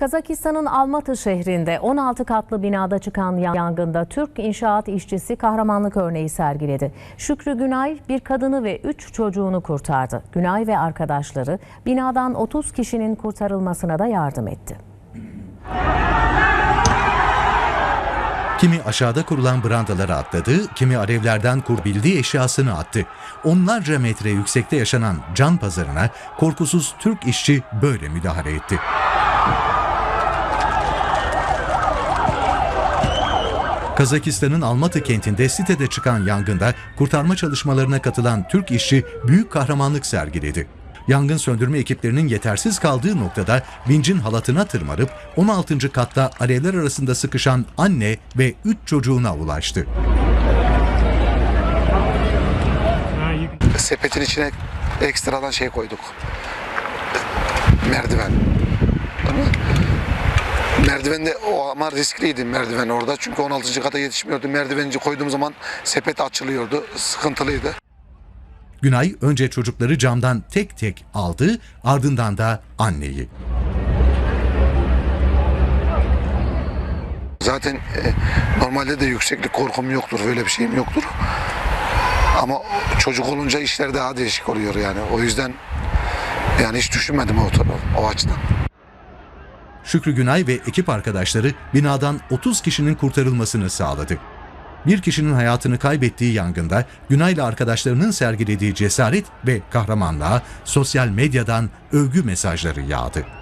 Kazakistan'ın Almatı şehrinde 16 katlı binada çıkan yangında Türk inşaat işçisi kahramanlık örneği sergiledi. Şükrü Günay bir kadını ve 3 çocuğunu kurtardı. Günay ve arkadaşları binadan 30 kişinin kurtarılmasına da yardım etti. Kimi aşağıda kurulan brandalara atladı, kimi alevlerden kurbildiği eşyasını attı. Onlarca metre yüksekte yaşanan can pazarına korkusuz Türk işçi böyle müdahale etti. Kazakistan'ın Almatı kentinde sitede çıkan yangında kurtarma çalışmalarına katılan Türk işçi büyük kahramanlık sergiledi. Yangın söndürme ekiplerinin yetersiz kaldığı noktada vincin halatına tırmanıp 16. katta alevler arasında sıkışan anne ve 3 çocuğuna ulaştı. sepetin içine ekstradan şey koyduk. Merdiven. Değil mi? Merdiven de o ama riskliydi merdiven orada. Çünkü 16. kata yetişmiyordu. Merdivenci koyduğum zaman sepet açılıyordu. Sıkıntılıydı. Günay önce çocukları camdan tek tek aldı, ardından da anneyi. Zaten e, normalde de yükseklik korkum yoktur. Böyle bir şeyim yoktur. Ama çocuk olunca işler daha değişik oluyor yani. O yüzden yani hiç düşünmedim o, o açıdan. Şükrü Günay ve ekip arkadaşları binadan 30 kişinin kurtarılmasını sağladı. Bir kişinin hayatını kaybettiği yangında Günay'la arkadaşlarının sergilediği cesaret ve kahramanlığa sosyal medyadan övgü mesajları yağdı.